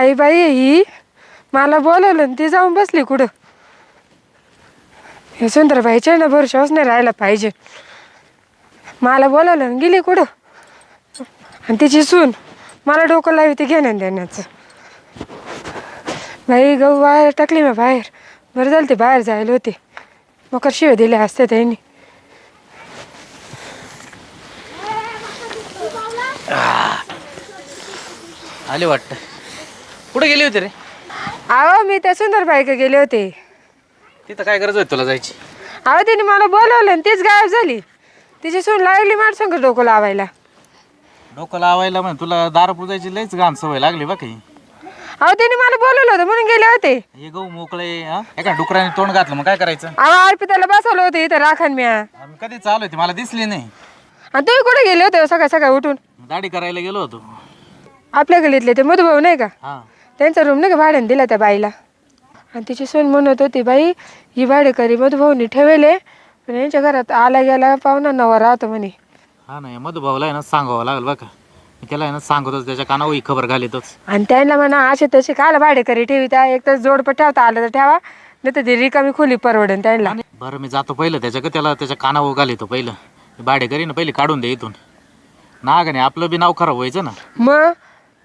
काही बाई ही मला बोलवलं आणि ती जाऊन बसली कुठं? हे सुंदरबाईच्या ना भरोशाच नाही राहायला पाहिजे. मला बोलवलं आणि गेली कुठं? आणि तिची सून मला डोकं लावी ते घेण्यान देण्याचं. बाई गहू बाहेर टाकली मी बाहेर. बरं झालं ते बाहेर जायला होते. मकर शिव्या दिल्या असते त्यांनी. आले वाटतं. कुठे गेली होती रे? अहो मी त्या सुंदरबाईकडे गेले होते. तिथं काय गरज होती तुला जायची? अहो तिने मला बोलवलं आणि तीच गायब झाली. तिची सून लागली संग डोकं लावायला. डोकं लावायला म्हण तुला दारू पुजायची लयच घाण सवय लागली बा काही. अहो तिने मला बोलवलं होतं म्हणून गेले होते. हे गहू मोकळे हा? एका डुकराने तोंड घातलं मग काय करायचं? अहो अर्पिताला बसवलं होतं इथं राखण म्या. आम्ही कधी चालू होती मला दिसली नाही. आणि तुम्ही कुठे गेले होते सकाळ सकाळ उठून? दाढी करायला गेलो होतो. आपल्या गलीतले ते मधुभाऊ नाही का? हा. त्यांचा रूम नाही का? भाड्याने दिला त्या बाईला. आणि तिची सून म्हणत होती बाई ही भाडेकरी मधुभाऊनी ठेवले. पण यांच्या घरात आला गेला पाहुणा नवा राहतो म्हणे. हा नाही मधुभाऊला आहे ना सांगावं लागेल बघा मी त्याला आहे ना सांगतोच त्याच्या कानावर ही खबर घालितोच. आणि त्यांना म्हणा असे तसे काल भाडेकरी ठेवी त्या एक तर जोडपं ठेवता आलं तर ठेवा. नाही तर ती रिकामी खोली परवडेन त्यांना. बरं मी जातो पहिलं त्याच्या त्याला त्याच्या कानावर घालितो पहिलं. भाडे करी ना पहिले काढून दे इथून. नाग नाही आपलं बी नाव खराब व्हायचं ना. मग?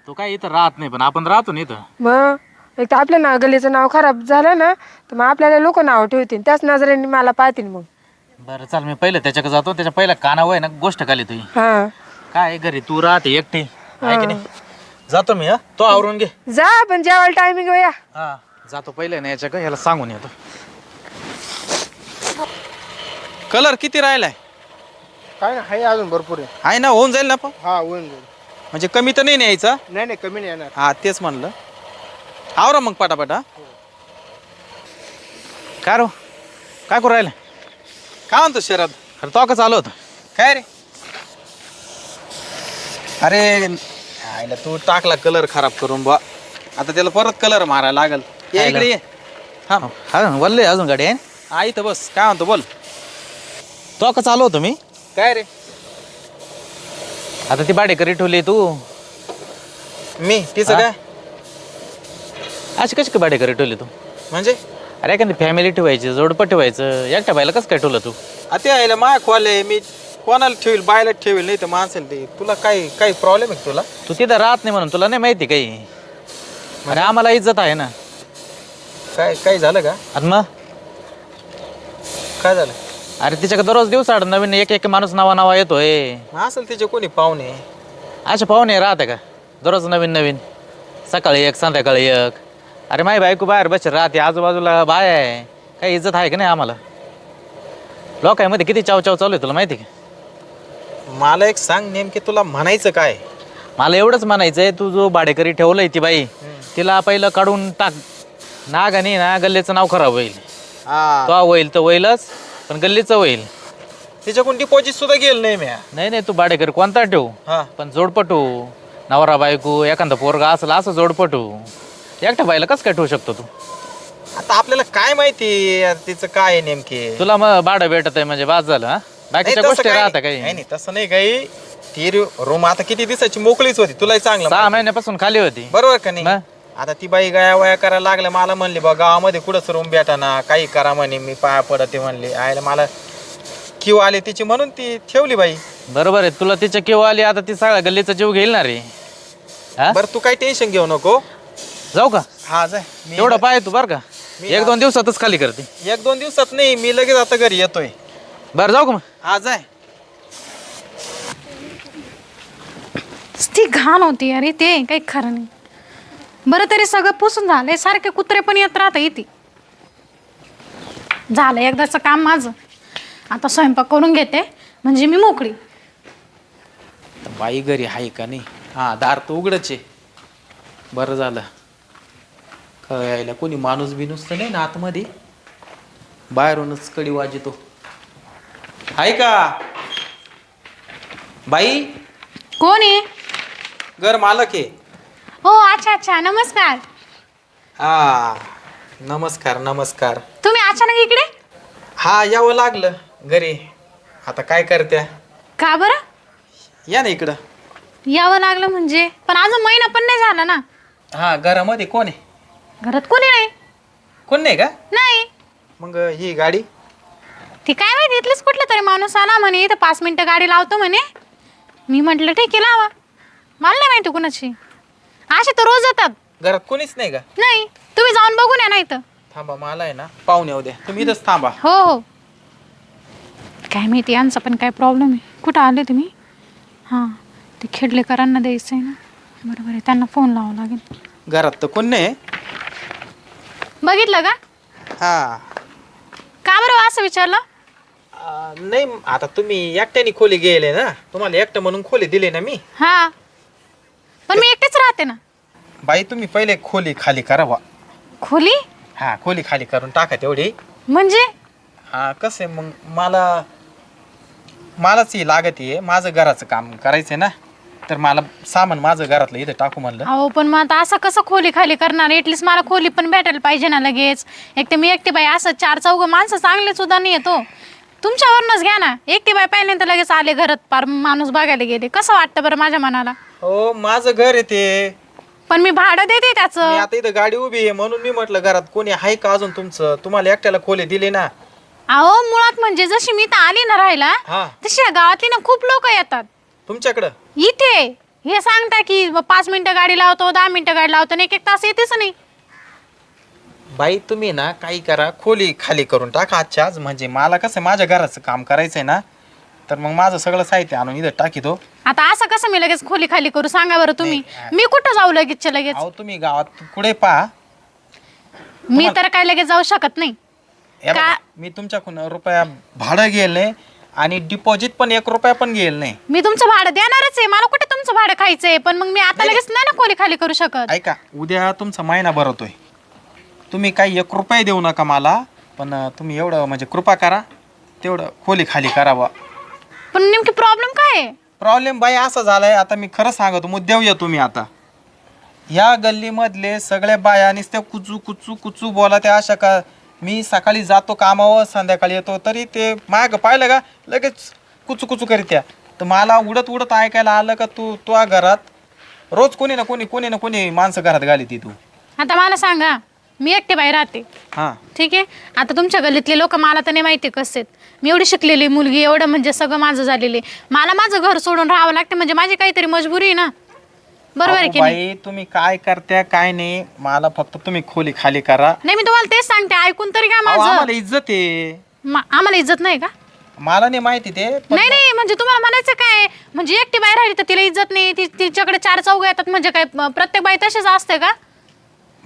तो काय इथं राहत नाही पण आपण राहतो ना इथं. मग? एक तर आपल्या नाव गलीचं नाव खराब झालं ना तर मग आपल्याला लोक नाव ठेवतील. त्याच नजरेने मला पाहतील मग. बरं चाल मी पहिलं त्याच्याकडे जातो. त्याच्या पहिल्या कानावर आहे ना गोष्ट घाली तुझी. हा. काय आहे घरी? तू राहते एकटी? आहे की नाही? जातो मी हा. तो आवरून घे. जा पण जेवायला टायमिंग या. हा जातो पहिले ना याच्या याला सांगून येतो. कलर किती राहिलाय? काय ना आहे अजून भरपूर आहे. आहे ना होऊन जाईल ना पण? हा होऊन जाईल. म्हणजे कमी तर नाही न्यायचा? नाही नाही कमी नाही येणार. हा तेच म्हणलं. आवरा मग पटापटा काय रो? काय करू राहिलं? काय म्हणतो शरद? अरे तो का चालू होतं? काय रे? अरे तू टाकला कलर खराब करून बा आता त्याला परत कलर मारायला लागल. ये इकडे ये. हा हा वल्ले अजून गाडी आहे? हा इथं बस. काय म्हणतो बोल. तो का चालू होतो मी? काय रे? आता ती भाडेकरी ठेवली तू. मी? तिचं हा? काय अशी कशी काय भाडेकरी ठेवली तू? म्हणजे? अरे एखादी फॅमिली ठेवायची जोडपं ठेवायचं एकट्या बायला कसं काय ठेवलं तू? आता आईला माय खोले मी कोणाला ठेवील बायला ठेवील नाही तर माणसाला ते तुला काही काही प्रॉब्लेम आहे का तुला? तू तिथं राहत नाही म्हणून तुला नाही माहिती काही. अरे आम्हाला इज्जत आहे ना. काय काय झालं का? आणि मग? काय झालं? अरे तिच्याकडे दररोज दिवसाड नवीन एक एक माणूस नावा नावा येतोय. असेल तिचे कोणी पाहुणे? असे पाहुणे राहते का? दररोज नवीन नवीन. सकाळी एक संध्याकाळी एक. अरे माही बायको बाहेर बस राहते आजूबाजूला बाय आहे. काही इज्जत आहे का नाही आम्हाला? लोकांमध्ये किती चाव चाव चालू आहे तुला माहिती का? मला एक सांग नेमके तुला म्हणायचं काय? मला एवढंच म्हणायचं आहे तू जो भाडेकरी ठेवलंय ती बाई तिला पहिलं काढून टाक. नागाने ना गल्लीचं नाव खराब होईल. हा. तो होईल तर होईलच. पण गल्लीचं होईल. तिच्याकडून डिपॉझिट सुद्धा गेलं नाही मी नाही नाही तू भाडेकरी कोणता ठेवू? हा. पण जोडपटू. नवरा बायको एखादा पोरगा असला असं जोडपटू. एकट्या बाईला कसं काय ठेवू शकतो तू? आता आपल्याला काय माहिती यार तिचं काय आहे नेमके? तुला मग भाडं भेटत आहे म्हणजे बाद झालं हा? बाकीच्या नाही, तसं गोष्टी नाही. काही? नाही. नाही, तसं नाही काही. ती रूम आता किती दिवसाची मोकळीच होती. तुलाही चांगलं सहा. महिन्यापासून खाली होती. बरोबर का नाही? मग? आता ती बाई गाया वया करायला लागल्या. मला म्हणली बा गावामध्ये कुठंच रूम भेटा ना काही करा म्हणे. मी पाया पडते म्हणली. आयला मला किव आली तिची म्हणून ती ठेवली बाई. बरोबर आहे. तुला तिच्या केव्हा आली आता ती सगळ्या गल्लीचा जीव घेईल ना रे? हा? बरं तू काही टेन्शन घेऊ नको. जाऊ का? हा जाय मी एवढं पाय तू बरं का? एक दोन दिवसातच खाली करते. एक दोन दिवसात नाही मी लगेच आता घरी येतोय. बरं जाऊ का मग? हा जाय ती घाण होती अरे ते काही खरं नाही. बरं तरी सगळं पुसून झालंय सारखे कुत्रे पण येत राहतं इथे. झालं एकदाचं काम माझं. आता स्वयंपाक करून घेते. म्हणजे मी मोकळी. बाई घरी आहे का नाही? हा दार तर उघडच आहे. बरं झालं. काय यायला कोणी माणूस बिनूस तर नाही ना आतमध्ये? बाहेरूनच कडी वाजतो. आहे का? बाई? कोण आहे? घर मालक आहे. हो अच्छा अच्छा. नमस्कार. हा नमस्कार नमस्कार. तुम्ही अचानक इकडे? हा यावं लागलं. घरी. आता काय करत्या? का बरं? या ना इकडं. यावं लागलं म्हणजे? पण अजून महिना पण नाही झाला ना. हा घरामध्ये कोण आहे? घरात कोणी नाही. कोण नाही का? नाही. मग ही गाडी? ती काय माहिती इथलेच कुठलं तरी माणूस आला म्हणे. इथं पाच मिनिटं गाडी लावतो म्हणे. मी म्हटलं ठीक आहे लावा. मला नाही माहिती कुणाची. असे तर रोज येतात घरात कोणीच नाही का? नाही. तुम्ही जाऊन बघून या नाही तर थांबा मला आहे ना पाहुणे येऊ द्या. तुम्ही इथंच थांबा. हो हो. काय माहिती यांचा पण काय प्रॉब्लेम आहे. कुठं आले तुम्ही? हां ते खेडलेकरांना द्यायचं आहे ना. बरोबर आहे त्यांना फोन लावावा लागेल. घरात तर कोण नाही. बघितलं का? हा. का बरं असं विचारलं? अं, नाही आता तुम्ही एकट्याने खोली गेले ना. तुम्हाला एकटं म्हणून खोली दिली ना मी. हां. पण मी एकटेच राहते ना. बाई तुम्ही पहिले खोली खाली करा बा खोली? हा खोली खाली करून टाका तेवढी. म्हणजे? हा कसं आहे मग? मला मलाच ही लागत आहे. माझं घराचं काम करायचं ना. तर मला सामान माझं घरातलं इथं टाकू म्हणलं. अहो पण मग आता असं कसं खोली खाली करणार? एटलीस्ट मला खोली पण भेटायला पाहिजे ना लगेच. एक तर मी एकटी बाई असं चार चौघ माणसं चांगले सुद्धा नाही येतो तुमच्यावरूनच घ्या ना. एकटी बाई पहिल्यांदा लगेच आले घरात पार माणूस बघायला गेले. कसं वाटतं बरं माझ्या मनाला? हो माझं घर आहे ते. पण मी भाडं देते मी त्याचं आता इथं गाडी उभी आहे म्हणून मी म्हटलं घरात कोणी आहे का अजून तुमचं? तुम्हाला एकट्याला खोली दिली ना. अहो मुळात म्हणजे जशी मी तर आली ना राहायला हा. तशी या गावातली ना खूप लोक येतात. तुमच्याकडं? इथे. हे सांगता की ब- पाच मिनिटं गाडी लावतो दहा मिनिटं गाडी लावतो आणि एक एक तास येतेच नाही. बाई तुम्ही ना काही करा खोली खाली करून टाका आजच्या आज. म्हणजे मला कसं आहे, माझ्या घराचं काम करायचंय ना तर मग माझं सगळं साहित्य आणून इथं टाकीतो. आता असं कसं मी लगेच खोली खाली करू? सांगा बरं तुम्ही. मी कुठं जाऊ लगेचच्या लगेच? अहो तुम्ही गावात कुठे पहा. मी तर काय लगेच जाऊ शकत नाही. हे बघा, का- मी तुमच्याकडून रुपया भाडं घेईल नाही आणि डिपॉझिट पण एक रुपया पण घेईल नाही. मी तुमचं भाडं देणारच आहे. मला कुठे तुमचं भाडं खायचंय पण मग मी आता लगेच नाही ना खोली खाली करू शकत. ऐका उद्या तुमचा महिना भरतोय. तुम्ही काही एक रुपये देऊ नका मला पण अं, तुम्ही एवढं म्हणजे कृपा करा तेवढं खोली खाली करावं. पण नेमकी प्रॉब्लेम काय आहे? प्रॉब्लेम बाई असा झालाय आता मी खरं सांगतो मुद्द्याव येतो मी आता. ह्या गल्लीमधले सगळ्या बाया नुसत्या कुचू कुचू कुचू बोला त्या अशा का मी सकाळी जातो कामावर संध्याकाळी येतो तरी ते माग पाहिलं का लगेच कुचू कुचू करीत्या तर मला उडत उडत ऐकायला आलं का तू तुझ्या घरात? रोज कोणी ना कोणी कोणी ना कोणी माणसं घरात घाली ती तू. आता मला सांगा मी एकटे बाई राहते. हां. ठीक आहे? आता तुमच्या गल्लीतले लोक मला तर नाही माहिती कसे आहेत. मी एवढी शिकलेली मुलगी एवढं म्हणजे सगळं माझं झालेले मला माझं घर सोडून राहावं लागतं म्हणजे माझी काहीतरी मजबुरी आहे ना. बरोबर आहे अहो की नाही? बाई तुम्ही काय करत्या काय नाही मला फक्त तुम्ही खोली खाली करा. नाही मी तुम्हाला तेच सांगते ऐकून तरी का अहो, माझं. आम्हाला इज्जत आहे. मा- आम्हाला इज्जत नाही का? मला नाही माहिती ते पण नाही नाही म्हणजे तुम्हाला म्हणायचं काय? म्हणजे एकटी बाई राहिली तर तिला इज्जत नाही ती तिच्याकडे चार चौघ येतात म्हणजे काय म- प्रत्येक बाई तशीच असते का?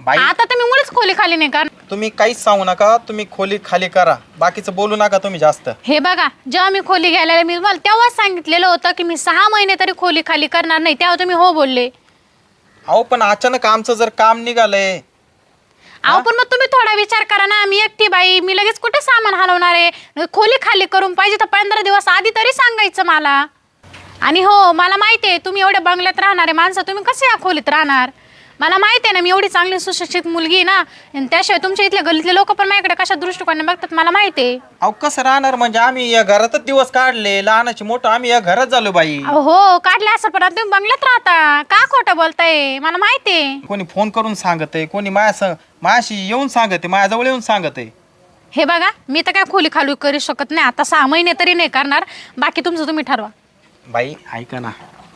बाई. आता तुम्ही मुळीच खोली खाली नाही का तुम्ही काहीच सांगू नका तुम्ही खोली खाली करा. बाकीचं बोलू नका तुम्ही जास्त. हे बघा जेव्हा मी खोली घ्यायला मी तुम्हाला तेव्हाच सांगितलेलं होतं की मी सहा महिने तरी खोली खाली करणार नाही तेव्हा तुम्ही हो बोलले. अहो पण अचानक आमचं जर काम निघालंय. अहो पण मग तुम्ही थोडा विचार करा ना मी एकटी बाई मी लगेच कुठे सामान हलवणार आहे? खोली खाली करून पाहिजे तर पंधरा दिवस आधी तरी सांगायचं मला. आणि हो मला माहिती आहे तुम्ही एवढ्या बंगल्यात राहणारे माणसं तुम्ही कसे या खोलीत राहणार? मला माहिती आहे ना मी एवढी चांगली सुशिक्षित मुलगी आहे ना आणि त्याशिवाय तुमच्या इथल्या गल्लीतले लोक पण माझ्याकडे कशा दृष्टिकोनाने बघतात मला माहिती आहे. अहो कसं राहणार? म्हणजे आम्ही या घरातच दिवस काढले लहानाची मोठं आम्ही या घरात झालो बाई. अहो, हो काढले असं पण आता तुम्ही बंगल्यात राहता. का खोटं बोलताय? मला माहिती आहे. कोणी फोन करून सांगत आहे कोणी माझ्या स- माझ्याशी येऊन सांगत आहे माझ्याजवळ येऊन सांगत आहे हे बघा मी तर काय खोली खाली करू शकत नाही आता सहा महिने तरी नाही करणार बाकी तुमचं तुम्ही ठरवा. बाई ऐका ना.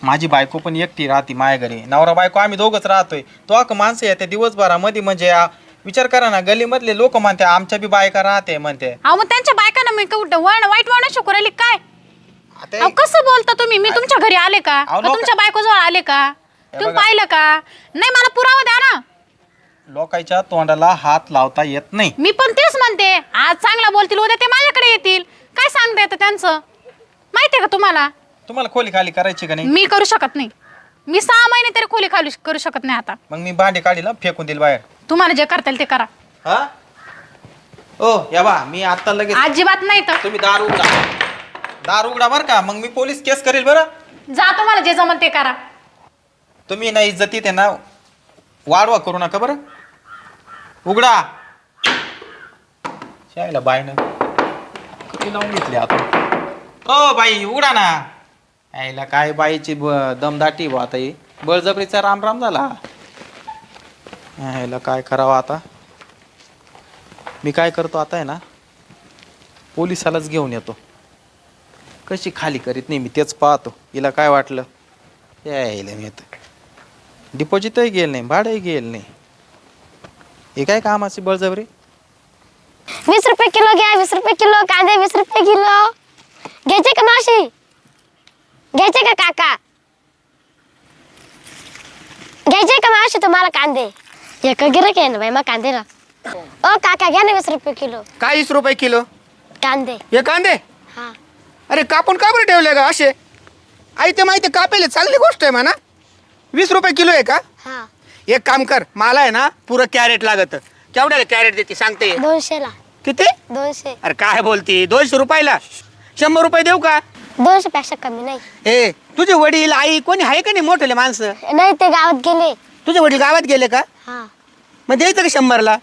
माझी बायको पण एकटी राहते माझ्या घरी. नवरा बायको आम्ही दोघच राहतोय. तो अक माणसं येते दिवसभरामध्ये म्हणजे आ, विचार करा ना गल्लीमधले लोक म्हणते आमच्या बी बायका राहते म्हणते. अहो मग त्यांच्या बायकांना मी कुठं वळण वाईट वळण शिकू राहिली काय? आता अहो कसं बोलता तुम्ही? मी तुमच्या घरी आले का? अहो, का लोक- तुमच्या बायकोजवळ आले का? तुम्ही बघा. पाहिलं का? नाही मला पुरावा द्या ना. लोकांच्या तोंडाला हात लावता येत नाही. मी पण तेच म्हणते. आज चांगला बोलतील उद्या ते माझ्याकडे येतील. काय सांगता येतं त्यांचं? माहितीये का तुम्हाला? तुम्हाला खोली खाली करायची का नाही? मी करू शकत नाही. मी सहा महिने तरी खोली खाली करू शकत नाही आता. मग मी भांडी काढील फेकून दिल बाहेर. तुम्हाला जे करता येईल ते करा. हा? ओ या बा मी आता लगेच अजिबात नाही तर. तुम्ही दार उघडा. दार उघडा बरं का. मग मी पोलीस केस करेल बरं. जा तुम्हाला जे जमन ते करा. तुम्ही ना इज्जतीत आहे ना वाढवा करू नका बरं. उघडा. शायला बाईनं किती लावून घेतली आता ओ बाई उघडा ना. यायला काय बाईची ब दमदाटी बा आता ही. बळजबरीचा राम राम झाला. यायला काय करावं आता? मी काय करतो आता आहे ना पोलिसालाच घेऊन येतो. कशी खाली करीत नाही मी तेच पाहतो. हिला काय वाटलं? यायला मी आता डिपॉझिटही गेलं नाही भाडंही गेलं नाही. हे काय कामाची बळजबरी? वीस रुपये किलो घ्या वीस रुपये किलो कांदे वीस रुपये किलो. घ्यायचे का मावशी? घ्यायचे का काका? घ्यायचे का मावशी तुम्हाला कांदे? एक गिरक आहे ना बाई मग कांदेला ओ काका घ्या ना वीस रुपये किलो. काय वीस रुपये किलो? कांदे. हे कांदे? हा. अरे कापून का बरं ठेवले का असे? आई ते माहिती कापेले चांगली गोष्ट आहे म्हणा. वीस रुपये किलो आहे का? हा. एक काम कर मला आहे ना पुरं कॅरेट लागत. केवढ्याला कॅरेट देते सांगते. दोनशेला. किती? दोनशे. अरे काय बोलती? दोनशे रुपयाला? शंभर रुपये देऊ का? दोनशे पेक्षा कमी नाही. ए तुझे वडील आई कोणी आहे का नाही मोठेले माणसं? नाही ते गावात गेले. तुझे वडील गावात गेले का? हा. मग द्यायचं का शंभरला?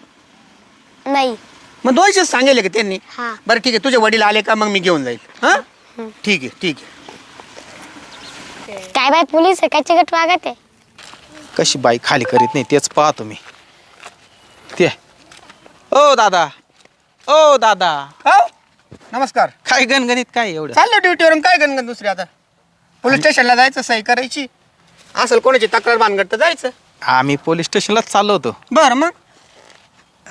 नाही. मग दोनशेच सांगेल का त्यांनी? हा. बरं ठीक आहे. तुझे वडील आले का मग मी घेऊन जाईल. हां? ठीक आहे ठीक आहे. काय बाई पोलीस आहे काय चिकट वागत आहे. कशी बाई खाली करीत नाही तेच पाहतो मी. ते. ओ दादा. ओ दादा. हो? नमस्कार. काय गणगणित काय एवढं? चाललो ड्युटीवरून काय गणगण दुसरी आता? पोलीस स्टेशनला जायचं सही करायची. असेल कोणाची तक्रार भानगड तर जायचं. आम्ही पोलीस स्टेशनलाच चाललो होतो. बरं मग?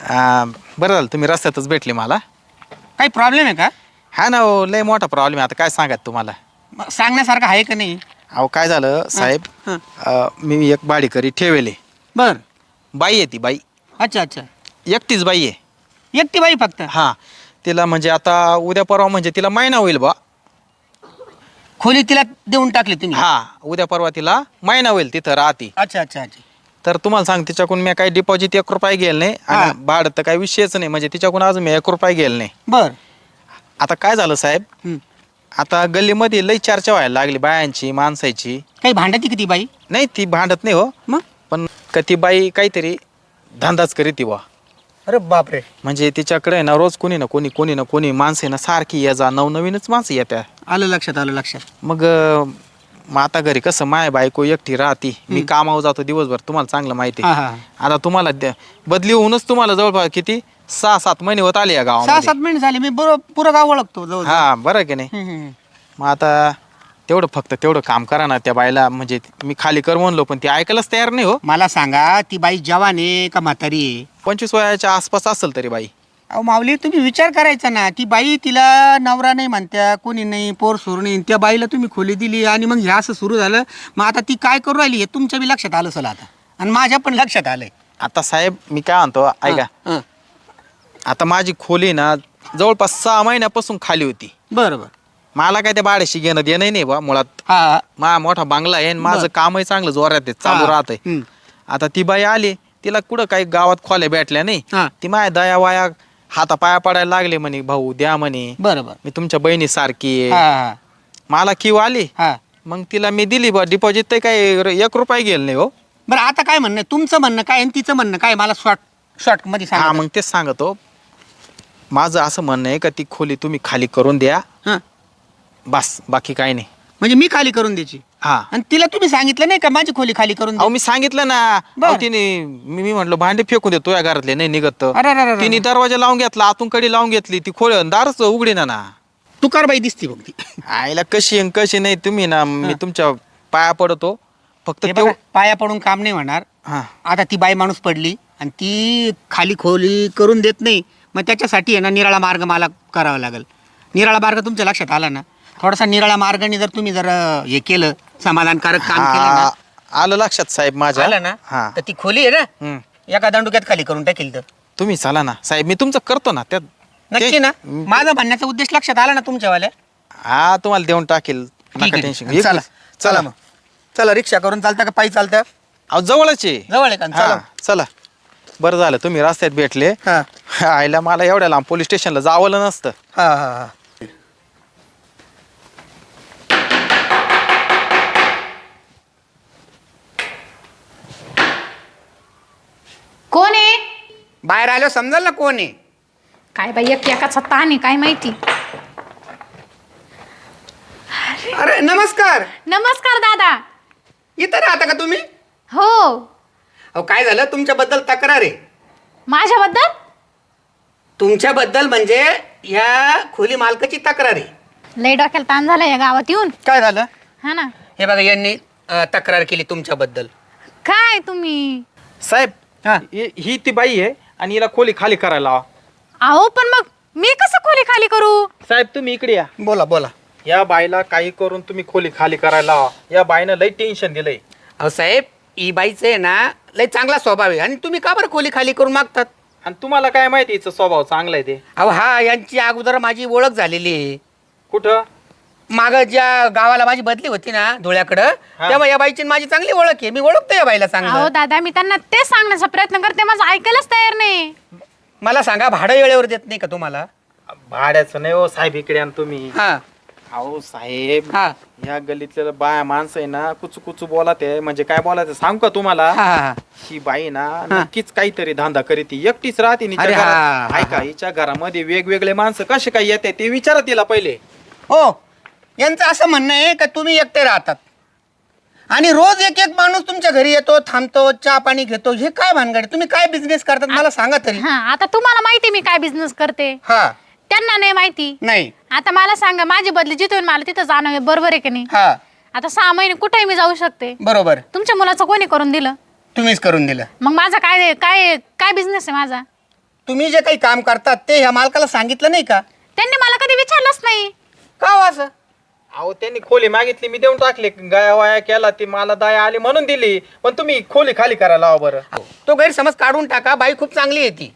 आ, बरं झालं तुम्ही रस्त्यातच भेटले मला. काही प्रॉब्लेम आहे का? हा ना हो लय मोठा प्रॉब्लेम आहे. आता काय सांगत तुम्हाला? मग सांगण्यासारखं आहे का नाही? अहो काय झालं साहेब? हं. अ, मी एक बाडीकरी ठेवेले. बर. बाई आहे ती बाई. अच्छा अच्छा. एकटीच बाई आहे. एकटी बाई फक्त? हा. तिला म्हणजे आता उद्या परवा म्हणजे तिला महिना होईल बा. खोली तिला देऊन टाकली तुम्ही? हा उद्या परवा तिला महिना होईल तिथं राहती. अच्छा अच्छा अच्छा. तर तुम्हाला सांग तिच्याकडून मी काही डिपॉझिट एक रुपये गेलं नाही हा. आणि भाडं तर काही विषयच नाही. म्हणजे तिच्याकडून अजून मी एक रुपये गेलं नाही. बर. आता काय झालं साहेब. आता गल्लीमध्ये लई चर्चा व्हायला लागली बायांची माणसाची. काही भांडती किती बाई? नाही ती भांडत नाही हो. मग? पण का ती बाई काहीतरी धंदाच करीत ती बा. अरे बापरे. म्हणजे तिच्याकडे आहे ना रोज कोणी ना कोणी कोणी ना कोणी माणसं आहे ना सारखी ये जा नवनवीनच माणसं येत्या. आलं लक्षात आलं लक्षात. मग अं, मग आता घरी कसं माय बायको एकटी राहती. मी कामावर जातो दिवसभर तुम्हाला चांगलं माहिती आहे. हा आता तुम्हाला द्या- बदली होऊनच तुम्हाला जवळपास किती? सहा सात महिने होत आले या सहा गावामध्ये. सात मिनिट झाले मी बरोबर पुरं गाव ओळखतो जवळ हा बरं की नाही? हम्म, हम्म. मग आता तेवढं फक्त तेवढं काम करा ना त्या बाईला म्हणजे मी खाली कर म्हणलो पण ती ऐकायलाच तयार नाही हो. मला सांगा ती बाई जवान आहे का म्हातारी आहे? पंचवीस वयाच्या आसपास असेल तरी बाई. अहो माऊली तुम्ही विचार करायचा ना. ती बाई तिला नवरा नाही म्हणत्या कोणी नाही पोर सोर नाही. त्या बाईला तुम्ही खोली दिली आणि मग हे असं सुरू झालं. मग आता ती काय करू राहिली हे तुमच्या बी लक्षात आलं असेल आता. आणि माझ्या पण लक्षात आलंय. आता साहेब मी काय म्हणतो ऐका. हं. आता माझी खोली ना जवळपास सहा महिन्यापासून खाली होती. बरं बरं. मला काय त्या भाड्याशी घेणं देणं नाही बा मुळात हा. मा मोठा बांगला आहे आणि माझं. कामही चांगलं जोरात आहे चालू हा. राहतंय. हं. आता ती बाई आली तिला कुठं काही गावात खोल्या भेटल्या नाही. ती माया दया वाया हाता पाया पडायला लागले म्हणे भाऊ द्या म्हणे. बरं बरं. मी तुमच्या बहिणी सारखी आहे. हा मला किव आली. हा. मग तिला मी दिली बा डिपॉझिट तर काही र- एक रुपये गेलं नाही हो. बरं आता काय म्हणणं आहे? तुमचं म्हणणं काय आणि तिचं म्हणणं काय? मला शॉर्ट शॉर्टमध्ये हा सांगा. मग तेच सांगतो. माझं असं म्हणणं आहे का ती खोली तुम्ही खाली करून द्या. हां. बस बाकी काही नाही. म्हणजे मी खाली करून द्यायची? हा. आणि तिला तुम्ही सांगितलं नाही का माझी खोली खाली करून अहो मी सांगितलं ना. बरं. अहो, तिने मी मी म्हटलं भांडे फेकून देतो या घरातले नाही निघत. अरे अरे, अरे, अरे. तिने दरवाजा लावून घेतला आतून कडी लावून घेतली ती खोळ दारच उघडी ना ना. तुकार बाई दिसती बघ ती. आईला कशी न कशी नाही तुम्ही ना मी तुमच्या पाया पडतो. फक्त हे तेव पाया पडून काम नाही होणार. हा. आता ती बाई माणूस पडली आणि ती खाली खोली करून देत नाही. मग त्याच्यासाठी आहे ना निराळा मार्ग मला करावा लागेल. निराळा मार्ग तुमच्या लक्षात आला ना? थोडासा निराळा मार्गाने जर तुम्ही जर अं, हे केलं समाधानकारक काम केलं हा, आलं लक्षात साहेब माझ्या. आलं ना? हा. तर ती खोली आहे ना? हम्म. एका दंडुक्यात खाली करून टाकेल तर. तुम्ही चला ना. साहेब मी तुमचं करतो ना. त्यात नक्की ते- ना? माझा म्हणण्याचा उद्देश लक्षात आला ना तुमच्यावाल्या? हा तुम्हाला देऊन टाकेल. ठीक नका आहे. टेन्शन चला. चला मग. चला रिक्षा करून चालता का? पायी चालता? अहो जवळच आहे. जवळ आहे का? हा, चला. चला. बरं झालं तुम्ही रस्त्यात भेटले. हा. आईला मला एवढ्या लांब पोलीस स्टेशनला जावलं नसतं. हा हा हा कोण आहे बाहेर आलो समजाल ना कोण? आहे काय बाई एक एकाचा ताण आहे काय माहिती? अरे नमस्कार. नमस्कार दादा. इथं राहता का तुम्ही? हो. अहो काय झालं? तुमच्याबद्दल तक्रार आहे. माझ्याबद्दल? तुमच्याबद्दल म्हणजे ह्या खोली मालकाची तक्रार आहे. लय डोक्याला ताण झाला या गावात येऊन. काय झालं? हा ना. हे बघा यांनी अं, तक्रार केली तुमच्याबद्दल. काय तुम्ही? साहेब हा. ही ही ती बाई आहे. आणि हिला खोली खाली करायला लावा. अहो पण मग मी कसं खोली खाली करू? साहेब तुम्ही इकडे या. बोला बोला. या बाईला काही करून तुम्ही खोली खाली करायला लावा. या बाईनं लई टेन्शन दिलंय. अहो साहेब ई बाईचं आहे ना लय चांगला स्वभाव आहे. आणि तुम्ही का बरं खोली खाली करून मागतात? आणि तुम्हाला काय माहिती हिचा स्वभाव चांगला आहे ते? अहो हा यांची अगोदर माझी ओळख झालेली आहे. कुठं? माग ज्या गावाला माझी बदली होती ना धुळ्याकडं. तेव्हा या बाईची आणि माझी चांगली ओळख आहे. मी ओळखतो या बाईला अहो चांगलं दादा मी त्यांना तेच सांगण्याचा प्रयत्न करते. माझं ऐकायलाच तयार नाही. मला सांगा भाडं वेळेवर देत नाही का तुम्हाला? भाड्याचं नाही हो साहेब इकडे आणि तुम्ही. हा. अहो साहेब हा. ह्या गल्लीतल्या बाया माणसं आहे ना कुचू कुचू बोलत आहे. म्हणजे काय बोलायचं सांग का तुम्हाला? हा, हा ही. बाई ना नक्कीच काहीतरी धंदा करीत. एकटीच राहते हिच्या अरे हा, घरात. हा, ऐका. हिच्या घरामध्ये वेगवेगळे माणसं कसे काय येते ते विचारा तिला पहिले. हो. यांचं असं म्हणणं आहे का तुम्ही एकटे राहतात. आणि रोज एक एक माणूस तुमच्या घरी येतो थांबतो चहा पाणी घेतो हे काय भानगड आहे? तुम्ही काय बिझनेस करतात मला सांगा तरी. हा आता तुम्हाला माहिती मी काय बिझनेस करते. हा. त्यांना नाही माहिती. नाही. आता मला सांगा माझी बदली जिथे होईल मला तिथं जाणं. बरोबर आहे की नाही? हा. आता सहा महिने कुठेही मी जाऊ शकते. बरोबर. तुमच्या मुलाचं कोणी करून दिलं? तुम्हीच करून दिलं. मग माझा काय काय काय बिझनेस आहे माझा? तुम्ही जे काही काम करतात ते ह्या मालकाला सांगितलं नाही का? त्यांनी मला कधी विचारलंच नाही. का हो असं? अहो त्यांनी खोली मागितली मी देऊन टाकली. गाया वाया केला ती मला दया आली म्हणून दिली. पण तुम्ही खोली खाली करायला लावा बरं. तो गैरसमज काढून टाका. बाई खूप चांगली आहे ती.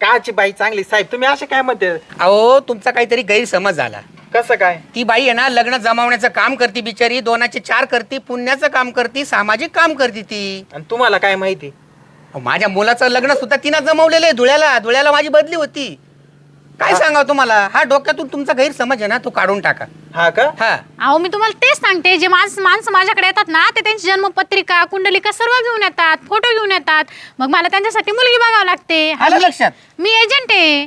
काची बाई चांगली? साहेब तुम्ही असे काय म्हणते? अहो तुमचा काहीतरी गैरसमज झाला. कसं काय? ती बाई आहे ना लग्न जमावण्याचं काम करते बिचारी दोनाचे चार करते पुण्याचं काम करते सामाजिक काम करते ती. आणि तुम्हाला काय माहिती? अहो, माझ्या मुलाचं लग्न सुद्धा तिनं जमवलेलं आहे धुळ्याला. धुळ्याला माझी बदली होती. काय सांगावं तुम्हाला? हा डोक्यातून तुमचा गैरसमज आहे ना तो काढून टाका. हा का? हा. अहो मी तुम्हाला तेच सांगते जे माणसं माणसं माझ्याकडे येतात ना ते त्यांची जन्मपत्रिका कुंडलिका सर्व घेऊन येतात फोटो घेऊन येतात. मग मला त्यांच्यासाठी मुलगी बघावं लागते. आलं लक्षात? मी एजंट आहे.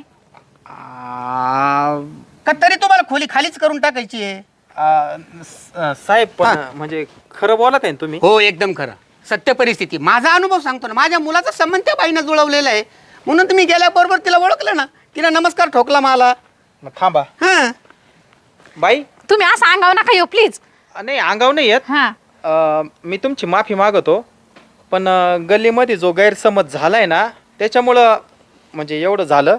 का तरी तुम्हाला खोली खालीच करून टाकायची आहे? आ, स- साहेब पण म्हणजे खरं बोलत आहे ना तुम्ही? हो एकदम खरं. सत्य परिस्थिती. माझा अनुभव सांगतो ना माझ्या मुलाचा संबंध त्या बाईनं जुळवलेला आहे. म्हणून तुम्ही गेल्याबरोबर तिला ओळखलं ना. तिनं नमस्कार ठोकला मला. मग थांबा. हा. बाई. तुम्ही असं अंगावर नका येऊ प्लीज नाही अंगाव नाही येत. हा. अ, मी तुमची माफी मागतो पण अ, गल्लीमध्ये जो गैरसमज झालाय ना त्याच्यामुळं म्हणजे एवढं झालं.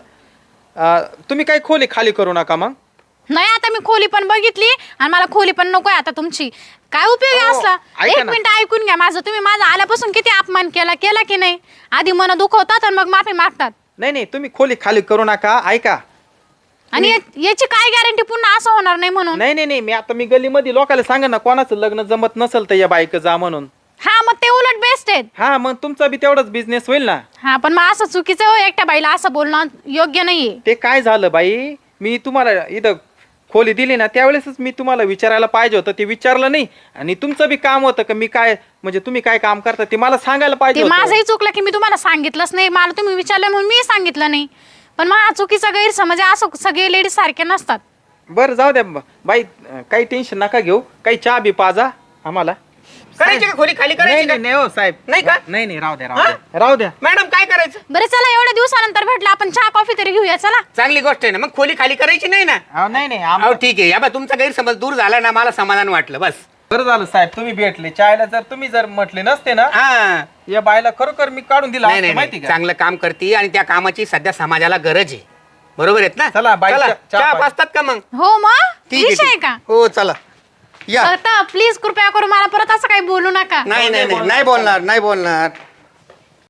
अ, तुम्ही काही खोली खाली करू नका मग. नाही आता मी खोली पण बघितली आणि मला खोली पण नकोय आता तुमची. काय उपयोग आहे अहो, असला? ऐका एक ना. मिनिट ऐकून घ्या माझं. तुम्ही माझा आल्यापासून किती अपमान केला केला की नाही? आधी मन दुखवतात आणि मग माफी मागतात. नाही नाही तुम्ही खोली खाली करू नका ऐका. आणि या- याची काय गॅरंटी पुन्हा असं होणार नाही म्हणून? नाही नाही नाही मी आता मी गल्लीमध्ये लोकांना सांगा ना कोणाचं लग्न जमत नसेल तर या बाईक जा म्हणून. हा मग ते उलट बेस्ट आहेत. हा मग तुमचा बी तेवढाच बिझनेस होईल ना. हा पण मग असं चुकीचं हो एकट्या बाईला असं बोलणं योग्य नाहीये. ते काय झालं बाई? मी तुम्हाला इथं खोली दिली ना त्यावेळेसच मी तुम्हाला विचारायला पाहिजे होतं. ते विचारलं नाही. आणि तुमचं बी काम होतं का? मी काय म्हणजे तुम्ही काय काम करता ते मला सांगायला पाहिजे ते होतं. माझंही चुकलं की मी तुम्हाला सांगितलंच नाही. मला तुम्ही विचारलं म्हणून मी सांगितलं नाही. पण मग हा चुकीचा गैरसमज आहे. असं सगळे लेडीज सारखे नसतात. बरं जाऊ द्या. ब- बाई अं, काही टेन्शन नका घेऊ. काही चहा बी पाजा आम्हाला. करायची का खोली खाली नाही करायची नाही का? नाही हो साहेब. नाही का? नाही नाही राहू द्या राहू द्या. राहू द्या. मॅडम काय करायचं? बरं चला एवढ्या दिवसानंतर भेटलं आपण चहा कॉफी तरी घेऊया चला. चांगली गोष्ट आहे ना. मग खोली खाली करायची नाही ना? अहो, नाही नाही आम- अहो ठीक आहे. या बा तुमचा गैरसमज दूर झाला ना मला समाधान वाटलं बस. बरं झालं साहेब. तुम्ही भेटले. चायला जर तुम्ही जर म्हटले नसते ना हा. या बायला खरोखर मी काढून दिला नाही असतं, नाही माहिती नाही. का? चांगलं काम करते आणि त्या कामाची सध्या समाजाला गरज आहे. बरोबर आहेत ना? चला, बाई, चहा चहा पाणी. पाजतात का मग? हो मग? ठीक आहे, का? हो चला. या. आता प्लीज कृपया करून मला परत असं काही बोलू नका. नाही नाही नाही नाही बोलणार नाही बोलणार.